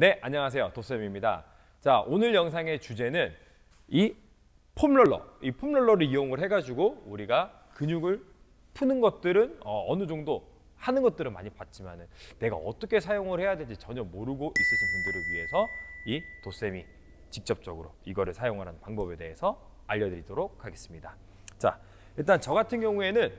네, 안녕하세요. 도쌤입니다. 자, 오늘 영상의 주제는 이 폼롤러, 이 폼롤러를 이용을 해가지고 우리가 근육을 푸는 것들은 어, 느 정도 하는 것들은 많이 봤지만은 내가 어떻게 사용을 해야 될지 전혀 모르고 있으신 분들을 위해서 이 도쌤이 직접적으로 이거를 사용하는 방법에 대해서 알려드리도록 하겠습니다. 자, 일단 저 같은 경우에는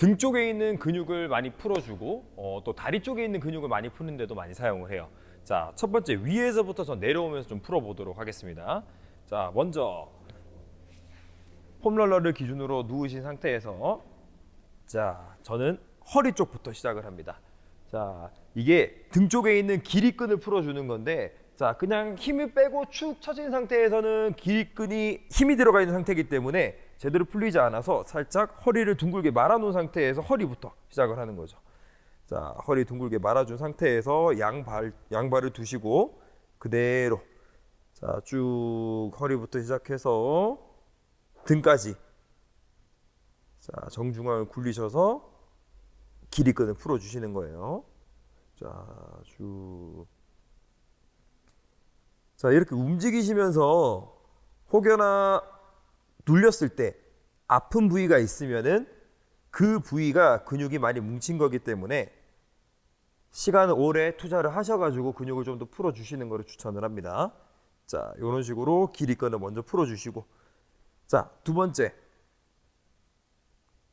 등 쪽에 있는 근육을 많이 풀어주고 어, 또 다리 쪽에 있는 근육을 많이 푸는데도 많이 사용을 해요. 자, 첫 번째 위에서부터 전 내려오면서 좀 풀어보도록 하겠습니다. 자, 먼저 폼롤러를 기준으로 누우신 상태에서 자, 저는 허리 쪽부터 시작을 합니다. 자, 이게 등 쪽에 있는 길이끈을 풀어주는 건데, 자, 그냥 힘을 빼고 축 처진 상태에서는 길이끈이 힘이 들어가 있는 상태이기 때문에 제대로 풀리지 않아서 살짝 허리를 둥글게 말아놓은 상태에서 허리부터 시작을 하는 거죠. 자, 허리 둥글게 말아준 상태에서 양발, 양발을 두시고 그대로 자, 쭉 허리부터 시작해서 등까지 자, 정중앙을 굴리셔서 길이끈을 풀어 주시는 거예요. 자, 쭉. 자, 이렇게 움직이시면서 혹여나 눌렸을 때 아픈 부위가 있으면은 그 부위가 근육이 많이 뭉친 거기 때문에 시간을 오래 투자를 하셔가지고 근육을 좀 더 풀어 주시는 거를 추천을 합니다. 자, 이런 식으로 길이끈을 먼저 풀어 주시고 자, 두 번째.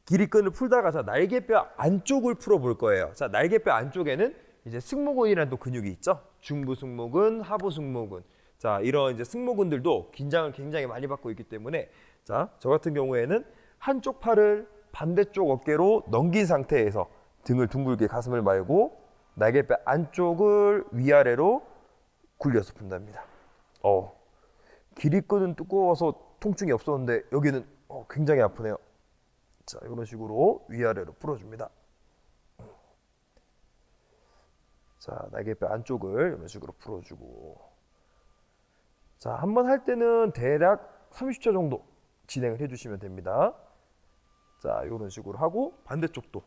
길이끈을 풀다가 자, 날개뼈 안쪽을 풀어 볼 거예요. 자, 날개뼈 안쪽에는 이제 승모근이라는 또 근육이 있죠. 중부 승모근, 하부 승모근. 자, 이런 이제 승모근들도 긴장을 굉장히 많이 받고 있기 때문에 자, 저 같은 경우에는 한쪽 팔을 반대쪽 어깨로 넘긴 상태에서 등을 둥글게 가슴을 말고 날개뼈 안쪽을 위아래로 굴려서 푼답니다. 어, 길이끈은 두꺼워서 통증이 없었는데 여기는 어, 굉장히 아프네요. 자, 이런 식으로 위아래로 풀어줍니다. 자, 날개뼈 안쪽을 이런 식으로 풀어주고. 자, 한 번 할 때는 대략 30초 정도 진행을 해주시면 됩니다. 자, 이런 식으로 하고 반대쪽도.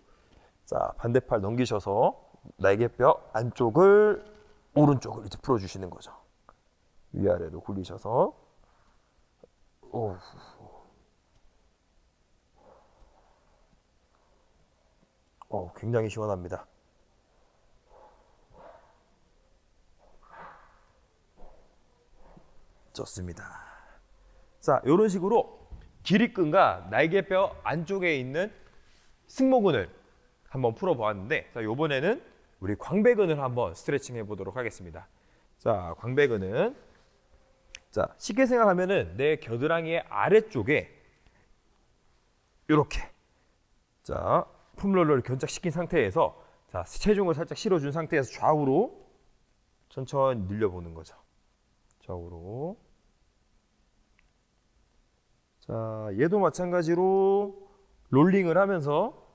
자, 반대팔 넘기셔서 날개뼈 안쪽을 오른쪽을 이제 풀어주시는 거죠. 위아래로 굴리셔서. 오. 어, 굉장히 시원합니다. 좋습니다. 자, 이런 식으로 길이끈과 날개뼈 안쪽에 있는 승모근을 한번 풀어보았는데, 자, 이번에는 우리 광배근을 한번 스트레칭 해보도록 하겠습니다. 자, 광배근은 자, 쉽게 생각하면은 내 겨드랑이의 아래쪽에 이렇게 자, 폼롤러를 견착시킨 상태에서 자, 체중을 살짝 실어준 상태에서 좌우로 천천히 늘려보는 거죠. 좌우로. 자, 얘도 마찬가지로 롤링을 하면서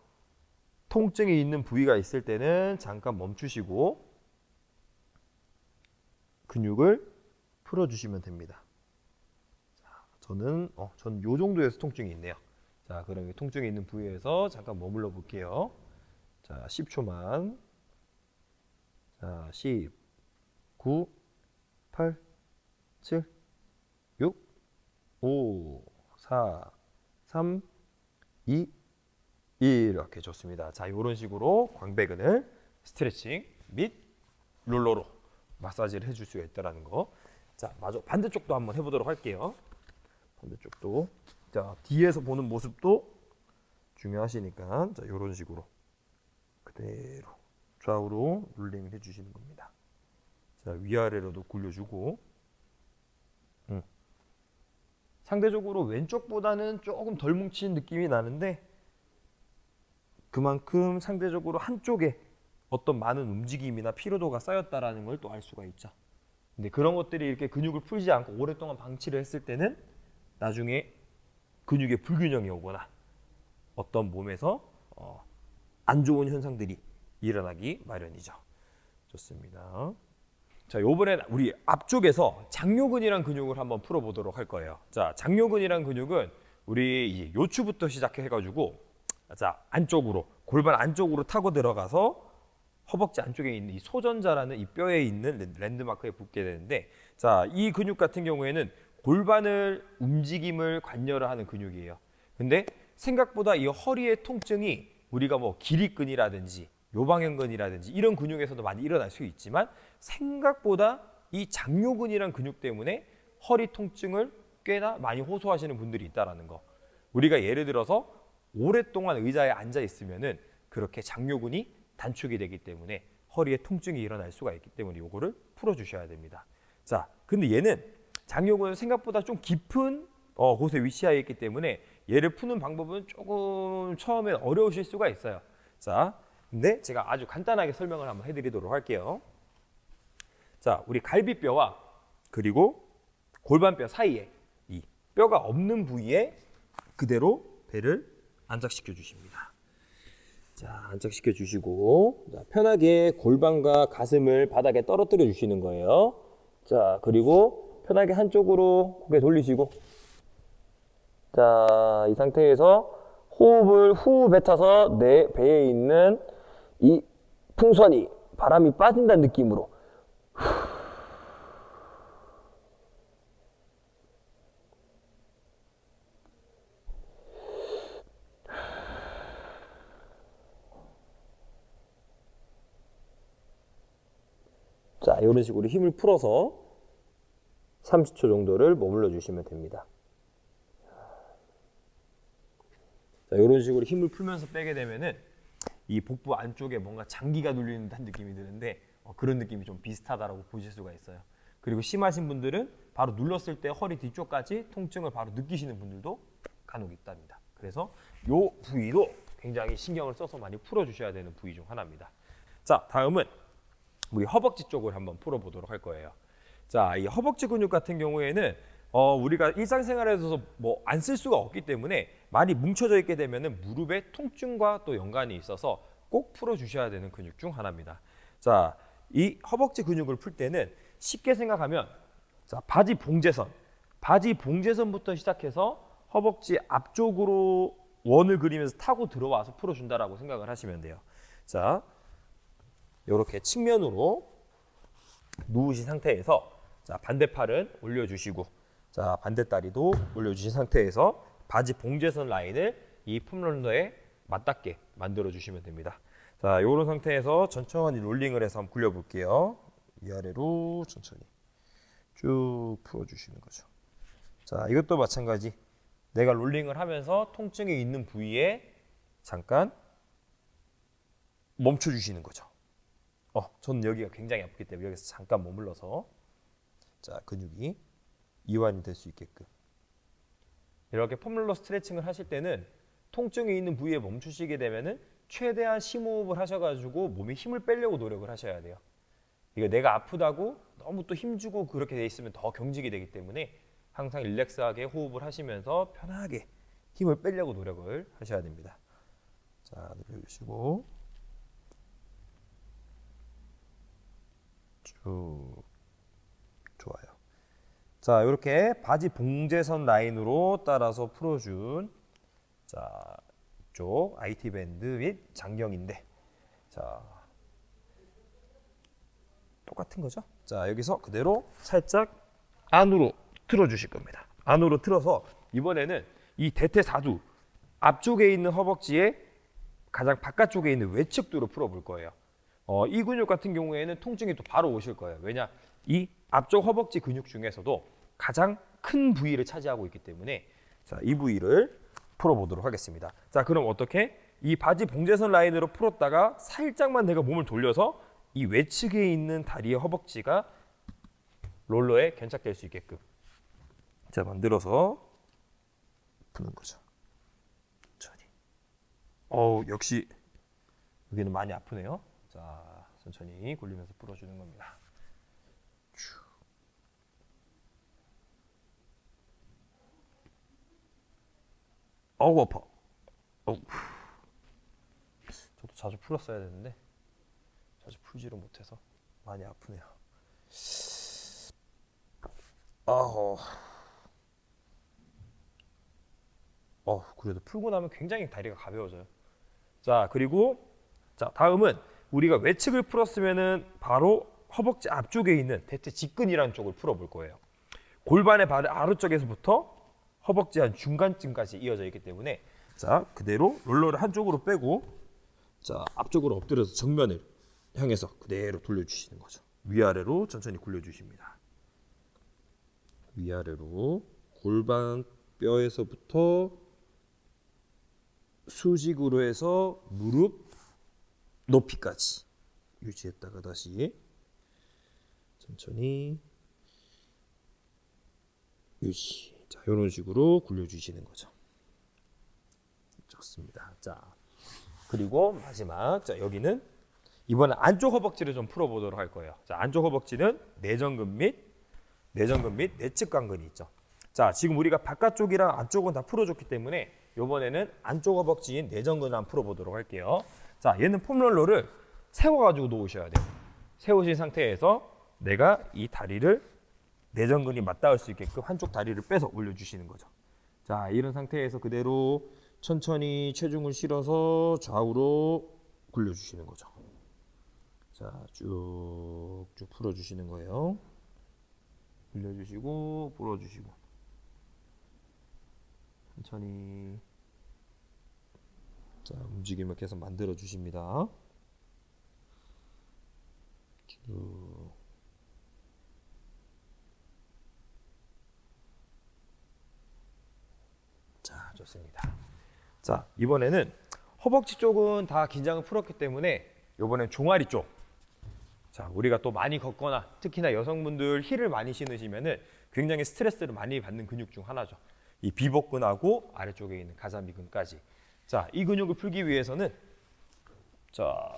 통증이 있는 부위가 있을 때는 잠깐 멈추시고 근육을 풀어주시면 됩니다. 자, 저는 어, 전 요 정도에서 통증이 있네요. 자, 그럼 이 통증이 있는 부위에서 잠깐 머물러 볼게요. 자, 10초만. 자, 10, 9, 8, 7, 6, 5, 4, 3, 2, 1 이렇게 좋습니다. 자, 이런 식으로 광배근을 스트레칭 및 롤러로 마사지를 해줄 수가 있다는 거. 자, 마저 반대쪽도 한번 해보도록 할게요. 반대쪽도 자 뒤에서 보는 모습도 중요하시니까 자 이런 식으로 그대로 좌우로 룰링을 해주시는 겁니다. 자 위아래로도 굴려주고 음. 상대적으로 왼쪽보다는 조금 덜 뭉친 느낌이 나는데 그만큼 상대적으로 한쪽에 어떤 많은 움직임이나 피로도가 쌓였다라는 걸 또 알 수가 있죠. 근데 그런 것들이 이렇게 근육을 풀지 않고 오랫동안 방치를 했을 때는 나중에 근육의 불균형이 오거나 어떤 몸에서 어, 안 좋은 현상들이 일어나기 마련이죠. 좋습니다. 자, 요번엔 우리 앞쪽에서 장요근이란 근육을 한번 풀어보도록 할 거예요. 자, 장요근이란 근육은 우리 요추부터 시작해가지고 자 안쪽으로 골반 안쪽으로 타고 들어가서 허벅지 안쪽에 있는 이 소전자라는 이 뼈에 있는 랜- 랜드마크에 붙게 되는데 자, 이 근육 같은 경우에는 골반을 움직임을 관여를 하는 근육이에요. 근데 생각보다 이 허리의 통증이 우리가 뭐 기립근이라든지 요방형근이라든지 이런 근육에서도 많이 일어날 수 있지만 생각보다 이 장요근이란 근육 때문에 허리 통증을 꽤나 많이 호소하시는 분들이 있다라는 거. 우리가 예를 들어서 오랫동안 의자에 앉아 있으면은 그렇게 장요근이 단축이 되기 때문에 허리에 통증이 일어날 수가 있기 때문에 요거를 풀어 주셔야 됩니다. 자, 근데 얘는 장요근은 생각보다 좀 깊은 어, 곳에 위치하여 있기 때문에 얘를 푸는 방법은 조금 처음에 어려우실 수가 있어요. 자, 근데 제가 아주 간단하게 설명을 한번 해드리도록 할게요. 자, 우리 갈비뼈와 그리고 골반뼈 사이에 이 뼈가 없는 부위에 그대로 배를 안착시켜 주십니다. 자, 안착시켜 주시고 자, 편하게 골반과 가슴을 바닥에 떨어뜨려 주시는 거예요. 자, 그리고 편하게 한쪽으로 고개 돌리시고 자, 이 상태에서 호흡을 후 뱉어서 내 배에 있는 이 풍선이 바람이 빠진다는 느낌으로 자, 이런 식으로 힘을 풀어서 30초 정도를 머물러 주시면 됩니다. 자, 이런 식으로 힘을 풀면서 빼게 되면은 이 복부 안쪽에 뭔가 장기가 눌리는 듯한 느낌이 드는데 어, 그런 느낌이 좀 비슷하다라고 보실 수가 있어요. 그리고 심하신 분들은 바로 눌렀을 때 허리 뒤쪽까지 통증을 바로 느끼시는 분들도 간혹 있답니다. 그래서 이 부위도 굉장히 신경을 써서 많이 풀어주셔야 되는 부위 중 하나입니다. 자, 다음은 우리 허벅지 쪽을 한번 풀어보도록 할 거예요. 자, 이 허벅지 근육 같은 경우에는 어, 우리가 일상생활에서 뭐 안 쓸 수가 없기 때문에 많이 뭉쳐져 있게 되면은 무릎의 통증과 또 연관이 있어서 꼭 풀어주셔야 되는 근육 중 하나입니다. 자, 이 허벅지 근육을 풀 때는 쉽게 생각하면 자, 바지 봉제선, 바지 봉제선부터 시작해서 허벅지 앞쪽으로 원을 그리면서 타고 들어와서 풀어준다라고 생각을 하시면 돼요. 자, 이렇게 측면으로 누우신 상태에서 자 반대 팔은 올려주시고 자 반대다리도 올려주신 상태에서 바지 봉제선 라인을 이 폼롤러에 맞닿게 만들어 주시면 됩니다. 자 이런 상태에서 천천히 롤링을 해서 한번 굴려볼게요. 위아래로 천천히 쭉 풀어주시는 거죠. 자 이것도 마찬가지. 내가 롤링을 하면서 통증이 있는 부위에 잠깐 멈춰 주시는 거죠. 어, 저는 여기가 굉장히 아프기 때문에 여기서 잠깐 머물러서 자 근육이 이완이 될 수 있게끔 이렇게 폼롤러 스트레칭을 하실 때는 통증이 있는 부위에 멈추시게 되면은 최대한 심호흡을 하셔가지고 몸에 힘을 빼려고 노력을 하셔야 돼요. 이거 내가 아프다고 너무 또 힘주고 그렇게 돼 있으면 더 경직이 되기 때문에 항상 릴렉스하게 호흡을 하시면서 편하게 힘을 빼려고 노력을 하셔야 됩니다. 자, 내려주시고 쭉. 자, 이렇게 바지 봉제선 라인으로 따라서 풀어준 자 이쪽 IT 밴드 및 장경인데 자 똑같은 거죠? 자 여기서 그대로 살짝 안으로 틀어 주실 겁니다. 안으로 틀어서 이번에는 이 대퇴사두 앞쪽에 있는 허벅지에 가장 바깥쪽에 있는 외측두로 풀어볼 거예요. 어, 이 근육 같은 경우에는 통증이 또 바로 오실 거예요. 왜냐? 이 앞쪽 허벅지 근육 중에서도 가장 큰 부위를 차지하고 있기 때문에 자, 이 부위를 풀어보도록 하겠습니다. 자, 그럼 어떻게? 이 바지 봉제선 라인으로 풀었다가 살짝만 내가 몸을 돌려서 이 외측에 있는 다리의 허벅지가 롤러에 견착될 수 있게끔 자, 만들어서 푸는 거죠. 천천히. 어우, 역시 여기는 많이 아프네요. 자, 천천히 굴리면서 풀어주는 겁니다. 어우 아파. 어우. 저도 자주 풀었어야 되는데 자주 풀지를 못해서 많이 아프네요. 아우. 어, 그래도 풀고 나면 굉장히 다리가 가벼워져요. 자, 그리고 자, 다음은 우리가 외측을 풀었으면은 바로 허벅지 앞쪽에 있는 대퇴 직근이라는 쪽을 풀어볼 거예요. 골반의 발 아래쪽에서부터 허벅지 한 중간쯤까지 이어져 있기 때문에 자 그대로 롤러를 한쪽으로 빼고 자 앞쪽으로 엎드려서 정면을 향해서 그대로 돌려주시는 거죠. 위아래로 천천히 굴려주십니다. 위아래로 골반 뼈에서부터 수직으로 해서 무릎 높이까지 유지했다가 다시 천천히 유지. 자, 이런 식으로 굴려주시는 거죠. 좋습니다. 자, 그리고 마지막, 자 여기는 이번에 안쪽 허벅지를 좀 풀어보도록 할 거예요. 자, 안쪽 허벅지는 내전근 및 내전근 및 내측 관근이 있죠. 자, 지금 우리가 바깥쪽이랑 안쪽은 다 풀어줬기 때문에 이번에는 안쪽 허벅지인 내전근을 한번 풀어보도록 할게요. 자, 얘는 폼롤러를 세워가지고 놓으셔야 돼요. 세우신 상태에서 내가 이 다리를 내전근이 맞닿을 수 있게끔 한쪽 다리를 빼서 올려주시는 거죠. 자, 이런 상태에서 그대로 천천히 체중을 실어서 좌우로 굴려주시는 거죠. 자, 쭉쭉 풀어주시는 거예요. 굴려주시고 풀어주시고 천천히 자 움직임을 계속 만들어 주십니다. 쭉 자, 좋습니다. 자, 이번에는 허벅지 쪽은 다 긴장을 풀었기 때문에 이번엔 종아리 쪽. 자, 우리가 또 많이 걷거나 특히나 여성분들 힐을 많이 신으시면은 굉장히 스트레스를 많이 받는 근육 중 하나죠. 이 비복근하고 아래쪽에 있는 가자미근까지. 자, 이 근육을 풀기 위해서는 자,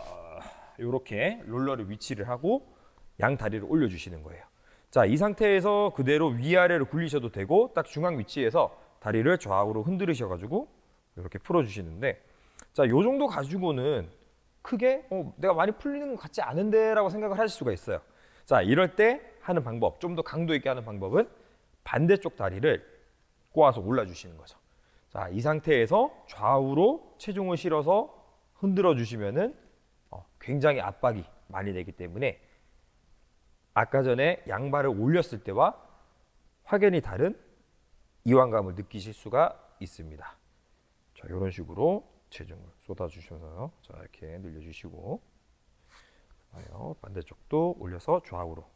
이렇게 롤러를 위치를 하고 양 다리를 올려 주시는 거예요. 자, 이 상태에서 그대로 위아래로 굴리셔도 되고 딱 중앙 위치에서 다리를 좌우로 흔들으셔가지고 이렇게 풀어주시는데 자, 요 정도 가지고는 크게 어, 내가 많이 풀리는 것 같지 않은데라고 생각을 하실 수가 있어요. 자, 이럴 때 하는 방법, 좀 더 강도 있게 하는 방법은 반대쪽 다리를 꼬아서 올라주시는 거죠. 자, 이 상태에서 좌우로 체중을 실어서 흔들어 주시면은 어, 굉장히 압박이 많이 되기 때문에 아까 전에 양발을 올렸을 때와 확연히 다른 이완감을 느끼실 수가 있습니다. 자, 이런 식으로 체중을 쏟아주셔서 자 이렇게 늘려주시고. 반대쪽도 올려서 좌우로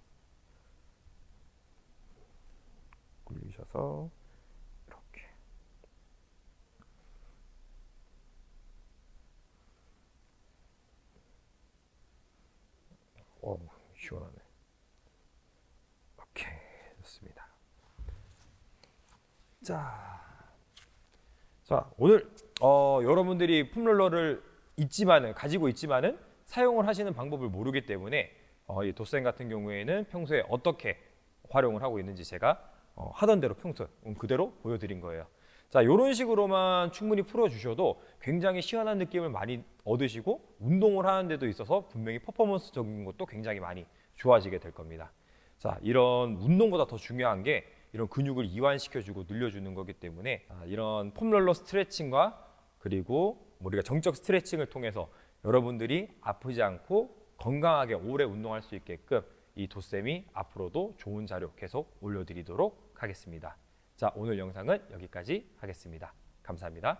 굴리셔서 이렇게 오 시원하네. 오케이 좋습니다. 자, 자 오늘 어, 여러분들이 폼롤러를 있지만은 가지고 있지만은 사용을 하시는 방법을 모르기 때문에 어, 이 도쌤 같은 경우에는 평소에 어떻게 활용을 하고 있는지 제가 어, 하던 대로 평소 그대로 보여드린 거예요. 자, 이런 식으로만 충분히 풀어주셔도 굉장히 시원한 느낌을 많이 얻으시고 운동을 하는 데도 있어서 분명히 퍼포먼스적인 것도 굉장히 많이 좋아지게 될 겁니다. 자, 이런 운동보다 더 중요한 게 이런 근육을 이완시켜주고 늘려주는 거기 때문에 아, 이런 폼롤러 스트레칭과 그리고 우리가 정적 스트레칭을 통해서 여러분들이 아프지 않고 건강하게 오래 운동할 수 있게끔 이 도쌤이 앞으로도 좋은 자료 계속 올려드리도록 하겠습니다. 자, 오늘 영상은 여기까지 하겠습니다. 감사합니다.